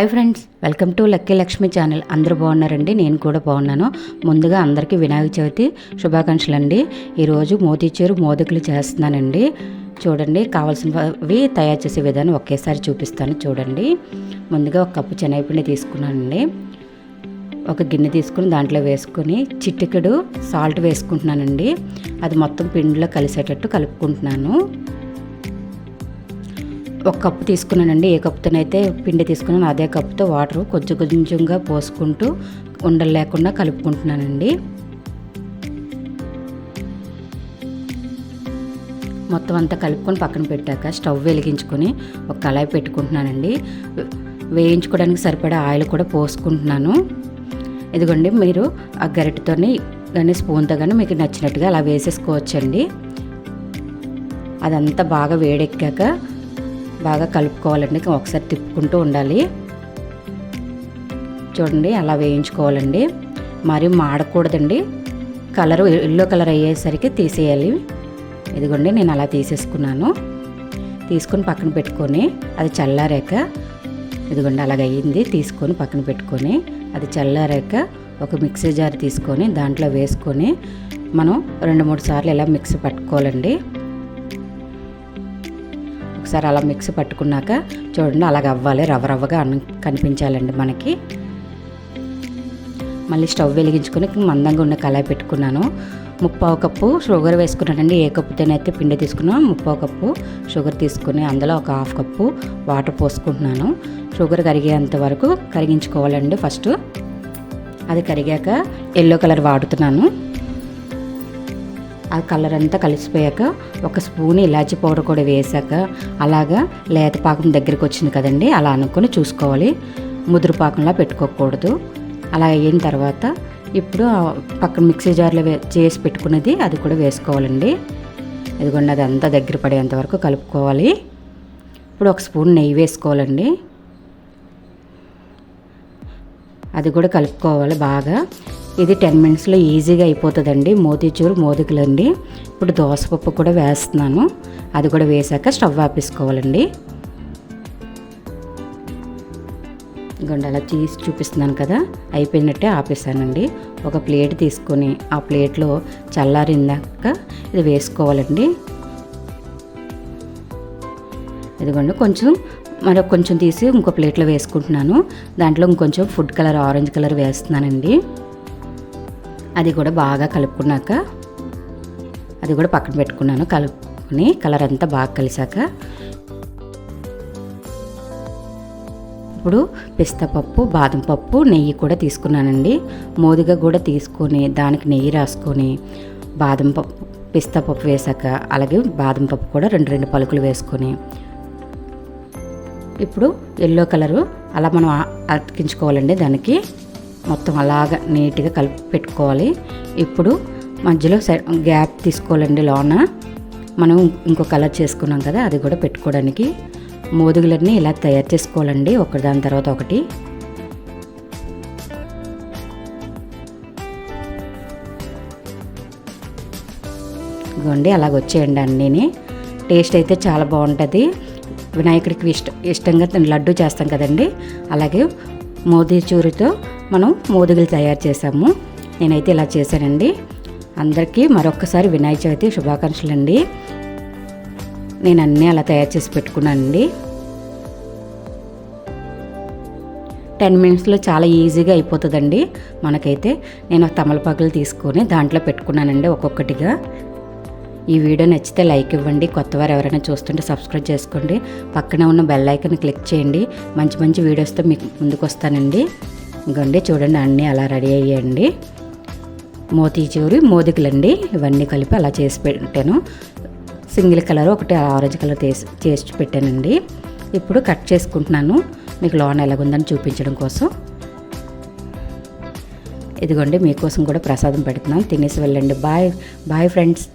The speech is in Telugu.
Hi friends welcome to lucky Lakshmi channel. అందరూ బాగున్నారండి? నేను కూడా బాగున్నాను. ముందుగా అందరికీ వినాయక చవితి శుభాకాంక్షలు అండి ఈరోజు మోతీచూరు మోదకులు చేస్తున్నానండి. చూడండి కావాల్సినవి తయారు చేసే విధానం ఒకేసారి చూపిస్తాను. చూడండి ముందుగా ఒక కప్పు శనగపిండి తీసుకున్నానండి. ఒక గిన్నె తీసుకుని దాంట్లో వేసుకొని చిటికెడు సాల్ట్ వేసుకుంటున్నానండి. అది మొత్తం పిండిలో కలిసేటట్టు కలుపుకుంటున్నాను. ఒక కప్పు తీసుకున్నానండి. ఏ కప్పుతోనైతే పిండి తీసుకున్నాను అదే కప్పుతో వాటర్ కొంచెం కొంచెంగా పోసుకుంటూ ఉండలు లేకుండా కలుపుకుంటున్నానండి. మొత్తం అంతా కలుపుకొని పక్కన పెట్టాక స్టవ్ వెలిగించుకొని ఒక కళాయి పెట్టుకుంటున్నానండి. వేయించుకోవడానికి సరిపడా ఆయిల్ కూడా పోసుకుంటున్నాను. ఇదిగోండి మీరు ఆ గరిటతోని కానీ స్పూన్తో కానీ మీకు నచ్చినట్టుగా అలా వేసేసుకోవచ్చండి. అదంతా బాగా వేడెక్కాక బాగా కలుపుకోవాలండి. ఒకసారి తిప్పుకుంటూ ఉండాలి. చూడండి అలా వేయించుకోవాలండి. మరి మాడకూడదండి. కలర్ ఎల్లో కలర్ అయ్యేసరికి తీసేయాలి. ఇదిగోండి నేను అలా తీసేసుకున్నాను. తీసుకొని పక్కన పెట్టుకొని అది చల్లారాక ఇదిగోండి అలాగ అయ్యింది. తీసుకొని పక్కన పెట్టుకొని అది చల్లారాక ఒక మిక్సీ జార్ తీసుకొని దాంట్లో వేసుకొని మనం రెండు మూడు సార్లు ఇలా మిక్సీ పట్టుకోవాలండి. ఒకసారి అలా మిక్స్ పట్టుకున్నాక చూడండి అలాగ అవ్వాలి రవ్వ రవ్వగా అన్నం కనిపించాలండి మనకి. మళ్ళీ స్టవ్ వెలిగించుకొని మందంగా ఉన్న కళాయి పెట్టుకున్నాను. ముప్పావు కప్పు షుగర్ వేసుకున్నానండి. ఏ కప్పుతోనైతే పిండి తీసుకున్నాను ముప్పావు కప్పు షుగర్ తీసుకుని అందులో ఒక హాఫ్ కప్పు వాటర్ పోసుకుంటున్నాను. షుగర్ కరిగేంత వరకు కరిగించుకోవాలండి ఫస్ట్. అది కరిగాక ఎల్లో కలర్ వాడుతున్నాను. ఆ కలర్ అంతా కలిసిపోయాక ఒక స్పూన్ ఇలాచి పౌడర్ కూడా వేసాక అలాగా లేత పాకం దగ్గరికి వచ్చింది కదండి అలా అనుకొని చూసుకోవాలి. ముదురుపాకంలా పెట్టుకోకూడదు. అలా అయిన తర్వాత ఇప్పుడు పక్కన మిక్సీ జార్లో వే చేసి పెట్టుకున్నది అది కూడా వేసుకోవాలండి. ఇదిగోండి అది అంతా దగ్గర పడేంత వరకు కలుపుకోవాలి. ఇప్పుడు ఒక స్పూన్ నెయ్యి వేసుకోవాలండి. అది కూడా కలుపుకోవాలి బాగా. ఇది టెన్ మినిట్స్లో ఈజీగా అయిపోతుందండి. మోతీచూరు మోదుకులండి ఇప్పుడు దోసపప్పు కూడా వేస్తున్నాను. అది కూడా వేసాక స్టవ్ ఆపేసుకోవాలండి. ఇంకొండి అలా తీసి చూపిస్తున్నాను కదా. అయిపోయినట్టే ఆపేసానండి. ఒక ప్లేట్ తీసుకొని ఆ ప్లేట్లో చల్లారిందాక ఇది వేసుకోవాలండి. ఇదిగోండి కొంచెం మరొక కొంచెం తీసి ఇంకో ప్లేట్లో వేసుకుంటున్నాను. దాంట్లో ఇంకొంచెం ఫుడ్ కలర్ ఆరెంజ్ కలర్ వేస్తున్నానండి. అది కూడా బాగా కలుపుకున్నాక అది కూడా పక్కన పెట్టుకున్నాను కలుపుకొని కలర్ అంతా బాగా కలిసాక. ఇప్పుడు పిస్తా పప్పు బాదం పప్పు నెయ్యి కూడా తీసుకున్నానండి. మోదిగా కూడా తీసుకొని దానికి నెయ్యి రాసుకొని బాదం పప్పు పిస్తా పప్పు వేసాక అలాగే బాదం పప్పు కూడా రెండు రెండు పలుకులు వేసుకొని. ఇప్పుడు ఎల్లో కలరు అలా మనం అతికించుకోవాలండి దానికి. మొత్తం అలాగ నీట్గా కలిపి పెట్టుకోవాలి. ఇప్పుడు మధ్యలో గ్యాప్ తీసుకోవాలండి లోన. మనం ఇంకో కలర్ చేసుకున్నాం కదా అది కూడా పెట్టుకోవడానికి. మోదుగులన్నీ ఇలా తయారు చేసుకోవాలండి ఒకదాని తర్వాత ఒకటి. ఇదిగోండి అలాగ వచ్చేయండి అన్నీని. టేస్ట్ అయితే చాలా బాగుంటుంది. వినాయకుడికి ఇష్ట ఇష్టంగా లడ్డు చేస్తాం కదండి. అలాగే మోదీచూరితో మనం మోదుగులు తయారు చేసాము నేనైతే ఇలా చేశానండి. అందరికీ మరొకసారి వినాయక చవితి శుభాకాంక్షలు అండి నేను అన్నీ అలా తయారు చేసి పెట్టుకున్నానండి. టెన్ మినిట్స్లో చాలా ఈజీగా అయిపోతుందండి. మనకైతే నేను తమలపాకులు తీసుకొని దాంట్లో పెట్టుకున్నానండి ఒక్కొక్కటిగా. ఈ వీడియో నచ్చితే లైక్ ఇవ్వండి. కొత్తవారు ఎవరైనా చూస్తుంటే సబ్స్క్రైబ్ చేసుకోండి. పక్కనే ఉన్న బెల్ ఐకన్ క్లిక్ చేయండి. మంచి మంచి వీడియోస్తో మీకు ముందుకు వస్తానండి ఇంకండి చూడండి అన్నీ అలా రెడీ అయ్యాయండి. మోతీచూరి మోదికలండి ఇవన్నీ కలిపి అలా చేసి పెట్టాను. సింగిల్ కలర్ ఒకటి ఆరెంజ్ కలర్ చేసి చేసి పెట్టానండి. ఇప్పుడు కట్ చేసుకుంటున్నాను. మీకు లోన్ ఎలాగుందని చూపించడం కోసం. ఇదిగోండి మీకోసం కూడా ప్రసాదం పెడుతున్నాను. తినేసి వెళ్ళండి. Bye bye friends.